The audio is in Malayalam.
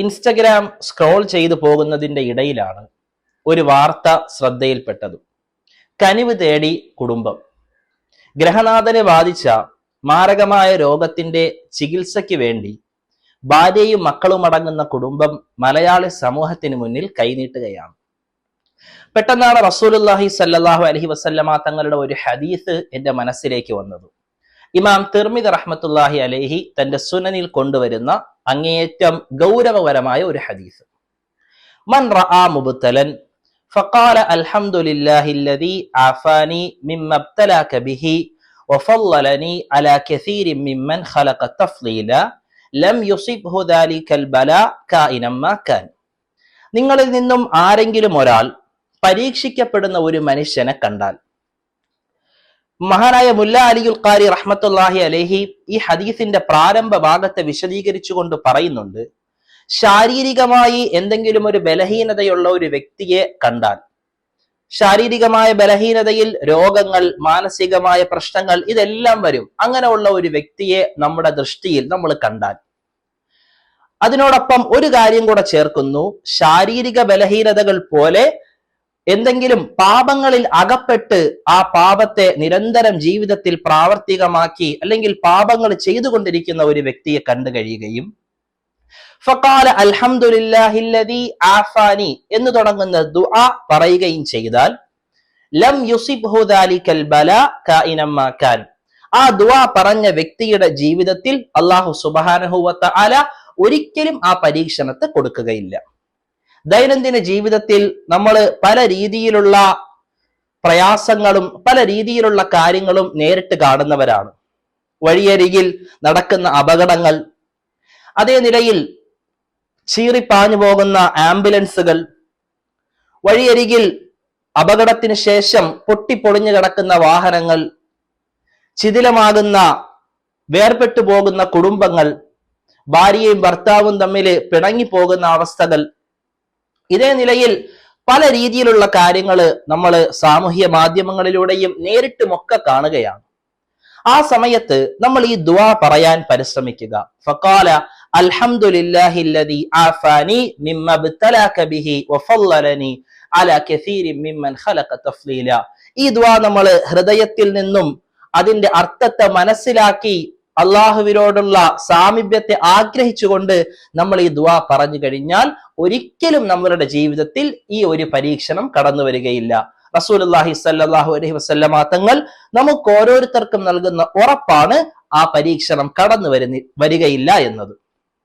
ഇൻസ്റ്റഗ്രാം സ്ക്രോൾ ചെയ്തു പോകുന്നതിന്റെ ഇടയിലാണ് ഒരു വാർത്ത ശ്രദ്ധയിൽപ്പെട്ടത്. കനിവ് തേടി കുടുംബം. ഗ്രഹനാഥനെ ബാധിച്ച മാരകമായ രോഗത്തിന്റെ ചികിത്സയ്ക്ക് വേണ്ടി ഭാര്യയും മക്കളും അടങ്ങുന്ന കുടുംബം മലയാളി സമൂഹത്തിന് മുന്നിൽ കൈനീട്ടുകയാണ്. പെട്ടെന്നാണ് റസൂലുല്ലാഹി സല്ലാഹു അലഹി വസല്ലമ തങ്ങളുടെ ഒരു ഹദീസ് എന്റെ മനസ്സിലേക്ക് വന്നത്. ഇമാം തിർമിദ് റഹ്മത്തുല്ലാഹി അലൈഹി തന്റെ സുനനിൽ കൊണ്ടുവരുന്ന അങ്ങേയറ്റം ഗൗരവപരമായ ഒരു ഹദീസ് മൻ റആ മുബ്തലൻ فقال الحمد لله الذي عافاني مما ابتلاك به وفضلني على كثير ممن خلق تفضيلا لم يصبه ذلك البلاء كائنا ما كان നിങ്ങളിൽ നിന്നും ആരെങ്കിലും ഒരാൾ പരീക്ഷിക്കപ്പെടുന്ന ഒരു മനുഷ്യനെ കണ്ടാൽ മഹാനായ മുല്ല അലിയുൽ ഖാരി റഹ്മത്തുല്ലാഹി അലേഹി ഈ ഹദീസിന്റെ പ്രാരംഭ ഭാഗത്തെ വിശദീകരിച്ചുകൊണ്ട് പറയുന്നുണ്ട് ശാരീരികമായി എന്തെങ്കിലും ഒരു ബലഹീനതയുള്ള ഒരു വ്യക്തിയെ കണ്ടാൽ ശാരീരികമായ ബലഹീനതയിൽ രോഗങ്ങൾ മാനസികമായ പ്രശ്നങ്ങൾ ഇതെല്ലാം വരും. അങ്ങനെയുള്ള ഒരു വ്യക്തിയെ നമ്മുടെ ദൃഷ്ടിയിൽ നമ്മൾ കണ്ടാൽ. അതിനോടൊപ്പം ഒരു കാര്യം കൂടെ ചേർക്കുന്നു ശാരീരിക ബലഹീനതകൾ പോലെ എന്തെങ്കിലും പാപങ്ങളിൽ അകപ്പെട്ട് ആ പാപത്തെ നിരന്തരം ജീവിതത്തിൽ പ്രാവർത്തികമാക്കി അല്ലെങ്കിൽ പാപങ്ങൾ ചെയ്തുകൊണ്ടിരിക്കുന്ന ഒരു വ്യക്തിയെ കണ്ടു കഴിയുകയും ഫക്കാല അൽഹംദുലില്ലാഹില്ലദീ ആഫാനി എന്ന് തുടങ്ങുന്ന ദുആ പറയുകയും ചെയ്താൽ ലം യുസിബ്ഹു ദാലിക്കൽ ബല കായിനം മാ കാൻ. ആ ദുആ പറഞ്ഞ വ്യക്തിയുടെ ജീവിതത്തിൽ അള്ളാഹു സുബ്ഹാനഹു വ തആല ഒരിക്കലും ആ പരീക്ഷണത്തെ കൊടുക്കുകയില്ല. ദൈനംദിന ജീവിതത്തിൽ നമ്മൾ പല രീതിയിലുള്ള പ്രയാസങ്ങളും പല രീതിയിലുള്ള കാര്യങ്ങളും നേരിട്ട് കാണുന്നവരാണ്. വഴിയരികിൽ നടക്കുന്ന അപകടങ്ങൾ അതേ നിലയിൽ ചീറിപ്പാഞ്ഞു പോകുന്ന ആംബുലൻസുകൾ വഴിയരികിൽ അപകടത്തിന് ശേഷം പൊട്ടിപ്പൊളിഞ്ഞു കിടക്കുന്ന വാഹനങ്ങൾ ചിതിലമാകുന്ന വേർപെട്ടു പോകുന്ന കുടുംബങ്ങൾ ഭാര്യയും ഭർത്താവും തമ്മിൽ പിണങ്ങി പോകുന്ന അവസ്ഥകൾ ഇതേ നിലയിൽ പല രീതിയിലുള്ള കാര്യങ്ങൾ നമ്മൾ സാമൂഹ്യ മാധ്യമങ്ങളിലൂടെയും നേരിട്ടുമൊക്കെ കാണുകയാണ്. ആ സമയത്ത് നമ്മൾ ഈ ദുആ പറയാൻ പരിശ്രമിക്കുക. ഫക്കാല അൽഹംദുലില്ലാഹില്ലദി ബിഹി വഫല്ലലനി കസീരിൻ മിമ്മൻ ഖലഖ ഈ ദുആ നമ്മൾ ഹൃദയത്തിൽ നിന്നും അതിന്റെ അർത്ഥത്തെ മനസ്സിലാക്കി അള്ളാഹുവിനോടുള്ള സാമീപ്യത്തെ ആഗ്രഹിച്ചുകൊണ്ട് നമ്മൾ ഈ ദുആ പറഞ്ഞു കഴിഞ്ഞാൽ ഒരിക്കലും നമ്മളുടെ ജീവിതത്തിൽ ഈ ഒരു പരീക്ഷണം കടന്നു വരികയില്ല. റസൂലുള്ളാഹി സല്ലാഹു അലൈഹി വസല്ലമ തങ്ങൾ നമുക്ക് ഓരോരുത്തർക്കും നൽകുന്ന ഉറപ്പാണ് ആ പരീക്ഷണം കടന്നു വരുന്ന വരികയില്ല എന്നത്.